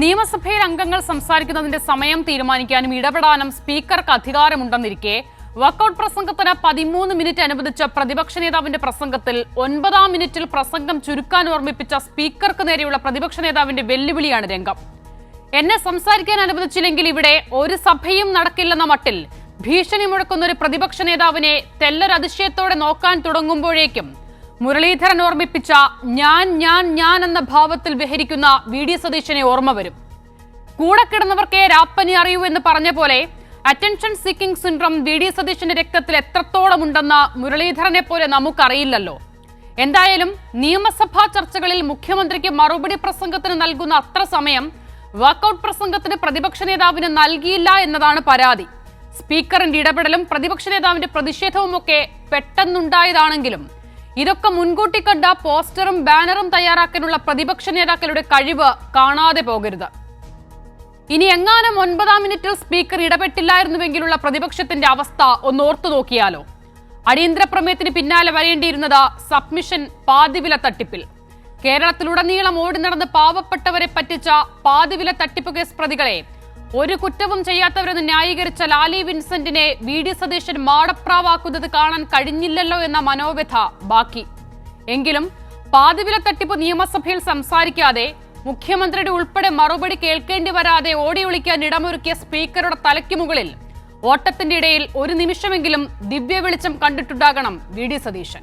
നിയമസഭയിൽ അംഗങ്ങൾ സംസാരിക്കുന്നതിന്റെ സമയം തീരുമാനിക്കാനും ഇടപെടാനും സ്പീക്കർക്ക് അധികാരമുണ്ടെന്നിരിക്കെ വർക്കൌട്ട് പ്രസംഗത്തിന് പതിമൂന്ന് മിനിറ്റ് അനുവദിച്ച പ്രതിപക്ഷ നേതാവിന്റെ പ്രസംഗത്തിൽ ഒൻപതാം മിനിറ്റിൽ പ്രസംഗം ചുരുക്കാൻ ഓർമ്മിപ്പിച്ച സ്പീക്കർക്ക് നേരെയുള്ള പ്രതിപക്ഷ നേതാവിന്റെ വെല്ലുവിളിയാണ് രംഗം. എന്നെ സംസാരിക്കാൻ അനുവദിച്ചില്ലെങ്കിൽ ഇവിടെ ഒരു സഭയും നടക്കില്ലെന്ന മട്ടിൽ ഭീഷണി മുഴക്കുന്ന ഒരു പ്രതിപക്ഷ നേതാവിനെ തെല്ലൊരതിശയത്തോടെ നോക്കാൻ തുടങ്ങുമ്പോഴേക്കും മുരളീധരൻ ഓർമ്മിപ്പിച്ച ഞാൻ ഞാൻ ഞാൻ എന്ന ഭാവത്തിൽ വിഹരിക്കുന്ന വി. ഡി. സതീശനെ ഓർമ്മ വരും. കൂടെ കിടന്നവർക്കേ രാപ്പനി അറിയൂ എന്ന് പറഞ്ഞ പോലെ attention seeking syndrome V. D. സതീശന്റെ രക്തത്തിൽ എത്രത്തോളം ഉണ്ടെന്ന് മുരളീധരനെ പോലെ നമുക്കറിയില്ലല്ലോ. എന്തായാലും നിയമസഭാ ചർച്ചകളിൽ മുഖ്യമന്ത്രിക്ക് മറുപടി പ്രസംഗത്തിന് നൽകുന്ന അത്ര സമയം വർക്കൗട്ട് പ്രസംഗത്തിന് പ്രതിപക്ഷ നേതാവിന് നൽകിയില്ല എന്നതാണ് പരാതി. സ്പീക്കറിന്റെ ഇടപെടലും പ്രതിപക്ഷ നേതാവിന്റെ പ്രതിഷേധവും ഒക്കെ പെട്ടെന്നുണ്ടായതാണെങ്കിലും ഇതൊക്കെ മുൻകൂട്ടി കണ്ട പോസ്റ്ററും ബാനറും തയ്യാറാക്കാനുള്ള പ്രതിപക്ഷ നേതാക്കളുടെ കഴിവ് കാണാതെ പോകരുത്. ഇനി എങ്ങാനും ഒൻപതാം മിനിറ്റിൽ സ്പീക്കർ ഇടപെട്ടില്ലായിരുന്നുവെങ്കിലുള്ള പ്രതിപക്ഷത്തിന്റെ അവസ്ഥ ഒന്ന് ഓർത്തു നോക്കിയാലോ. അടിയന്തര പ്രമേയത്തിന് പിന്നാലെ വരേണ്ടിയിരുന്നത് സബ്മിഷൻ പാതിവില തട്ടിപ്പിൽ. കേരളത്തിലുടനീളം ഓടി നടന്ന് പാവപ്പെട്ടവരെ പറ്റിച്ച പാതിവില തട്ടിപ്പ് കേസ് പ്രതികളെ ഒരു കുറ്റവും ചെയ്യാത്തവരെന്ന് ന്യായീകരിച്ച ലാലി വിൻസെന്റിനെ വി ഡി സതീശൻ മാടപ്രാവാക്കുന്നത് കാണാൻ കഴിഞ്ഞില്ലല്ലോ എന്ന മനോവ്യഥ ബാക്കി. എങ്കിലും പാതിവില തട്ടിപ്പ് നിയമസഭയിൽ സംസാരിക്കാതെ മുഖ്യമന്ത്രിയുടെ ഉൾപ്പെടെ മറുപടി കേൾക്കേണ്ടി വരാതെ ഓടി ഒളിക്കാൻ ഇടമൊരുക്കിയ സ്പീക്കറുടെ തലയ്ക്ക് മുകളിൽ ഓട്ടത്തിന്റെ ഇടയിൽ ഒരു നിമിഷമെങ്കിലും ദിവ്യ വെളിച്ചം കണ്ടിട്ടുണ്ടാകണം വി ഡി സതീശൻ.